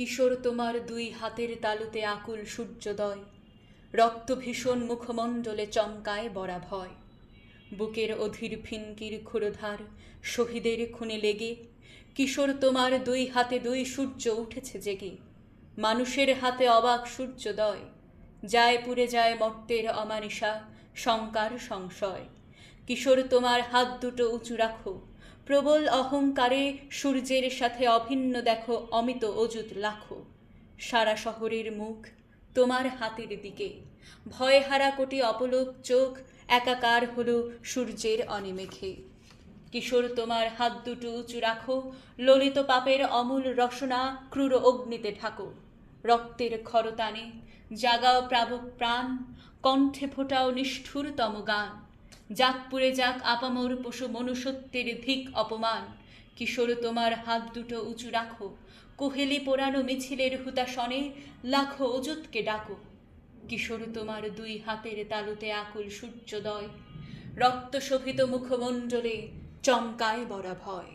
কিশোর তোমার দুই হাতের তালুতে আকুল সূর্যোদয়। রক্ত ভীষণ মুখমণ্ডলে চমকায় বরা ভয়। বুকের অধীর ফিনকির ক্ষুরধার শহীদের খুনে লেগে। কিশোর তোমার দুই হাতে দুই সূর্য উঠেছে জেগে। মানুষের হাতে অবাক সূর্যোদয়। যায় পুড়ে যায় মর্তের অমানিসা শঙ্কার সংশয়। কিশোর তোমার হাত দুটো উঁচু রাখো। প্রবল অহংকারে সূর্যের সাথে অভিন্ন দেখো অমিত অযুত লাখো। সারা শহরের মুখ তোমার হাতের দিকে। ভয় হারা কোটি অপলোক চোখ একাকার হলো সূর্যের অনিমেঘে কিশোর তোমার হাত দুটো উঁচু রাখো, ললিত পাপের অমূল রসনা ক্রূর অগ্নিতে ঢাকো। রক্তের খরতানে জাগাও প্রাবক প্রাণ, কণ্ঠে ফোটাও নিষ্ঠুরতম গান। যাক পুরে যাক আপামর পশু মনুষ্যত্বের ধিক অপমান। কিশোর তোমার হাত দুটো উঁচু রাখো, কোহেলি পোড়ানো মিছিলের হুতাশনে লাখো অযুতকে ডাকো। কিশোর তোমার দুই হাতের তালুতে আকুল সূর্যোদয়, রক্ত শোভিত মুখমণ্ডলে চমকায় বরা ভয়